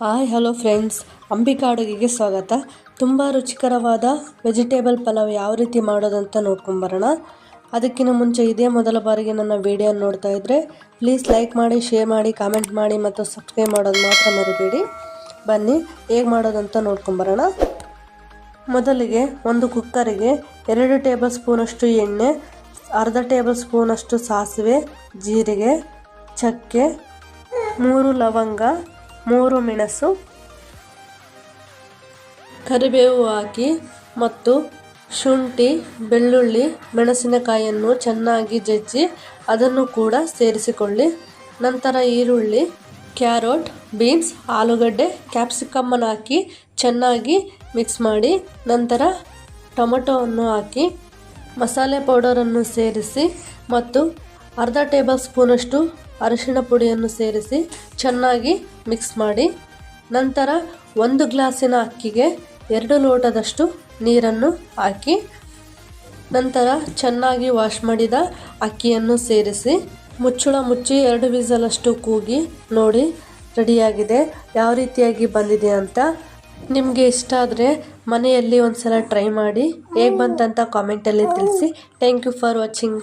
Hi hello friends Ambika ಅಡುಗೆಗೆ ಸ್ವಾಗತ. ತುಂಬ ರುಚಿಕರವಾದ ವೆಜಿಟೇಬಲ್ ಪಲಾವ್ ಯಾವ ರೀತಿ ಮಾಡೋದಂತ ನೋಡ್ಕೊಂಬರೋಣ. ಅದಕ್ಕಿಂತ ಮುಂಚೆ ಇದೇ ಮೊದಲ ಬಾರಿಗೆ ನನ್ನ ವಿಡಿಯೋ ನೋಡ್ತಾ ಇದ್ದರೆ ಪ್ಲೀಸ್ ಲೈಕ್ ಮಾಡಿ ಶೇರ್ ಮಾಡಿ ಕಾಮೆಂಟ್ ಮಾಡಿ ಮತ್ತು ಸಬ್ಸ್ಕ್ರೈಬ್ ಮಾಡೋದು ಮಾತ್ರ ಮರಿಬೇಡಿ. ಬನ್ನಿ, ಹೇಗೆ ಮಾಡೋದಂತ ನೋಡ್ಕೊಂಬರೋಣ. ಮೊದಲಿಗೆ ಒಂದು ಕುಕ್ಕರಿಗೆ ಎರಡು ಟೇಬಲ್ ಸ್ಪೂನಷ್ಟು ಎಣ್ಣೆ, ಅರ್ಧ ಟೇಬಲ್ ಸ್ಪೂನಷ್ಟು ಸಾಸಿವೆ, ಜೀರಿಗೆ, ಚಕ್ಕೆ, ಮೂರು ಲವಂಗ ಮೂರು ಮೆಣಸು, ಕರಿಬೇವು ಹಾಕಿ ಮತ್ತು ಶುಂಠಿ, ಬೆಳ್ಳುಳ್ಳಿ, ಮೆಣಸಿನಕಾಯಿಯನ್ನು ಚೆನ್ನಾಗಿ ಜಜ್ಜಿ ಅದನ್ನು ಕೂಡ ಸೇರಿಸಿಕೊಳ್ಳಿ. ನಂತರ ಈರುಳ್ಳಿ, ಕ್ಯಾರೋಟ್, ಬೀನ್ಸ್, ಆಲೂಗಡ್ಡೆ, ಕ್ಯಾಪ್ಸಿಕಮ್ಮನ್ನು ಹಾಕಿ ಚೆನ್ನಾಗಿ ಮಿಕ್ಸ್ ಮಾಡಿ ನಂತರ ಟೊಮೊಟೊವನ್ನು ಹಾಕಿ ಮಸಾಲೆ ಪೌಡರನ್ನು ಸೇರಿಸಿ ಮತ್ತು ಅರ್ಧ ಟೇಬಲ್ ಸ್ಪೂನಷ್ಟು ಅರಿಶಿಣ ಪುಡಿಯನ್ನು ಸೇರಿಸಿ ಚೆನ್ನಾಗಿ ಮಿಕ್ಸ್ ಮಾಡಿ, ನಂತರ ಒಂದು ಗ್ಲಾಸಿನ ಅಕ್ಕಿಗೆ ಎರಡು ಲೋಟದಷ್ಟು ನೀರನ್ನು ಹಾಕಿ, ನಂತರ ಚೆನ್ನಾಗಿ ವಾಶ್ ಮಾಡಿದ ಅಕ್ಕಿಯನ್ನು ಸೇರಿಸಿ, ಮುಚ್ಚಳ ಮುಚ್ಚಿ ಎರಡು ವಿಸಲಷ್ಟು ಕೂಗಿ ನೋಡಿ ರೆಡಿಯಾಗಿದೆ, ಯಾವ ರೀತಿಯಾಗಿ ಬಂದಿದೆ ಅಂತ. ನಿಮಗೆ ಇಷ್ಟ ಆದರೆ ಮನೆಯಲ್ಲಿ ಒಂದು ಸಲ ಟ್ರೈ ಮಾಡಿ, ಹೇಗೆ ಬಂತಂತ ಕಾಮೆಂಟಲ್ಲಿ ತಿಳಿಸಿ. Thank you for watching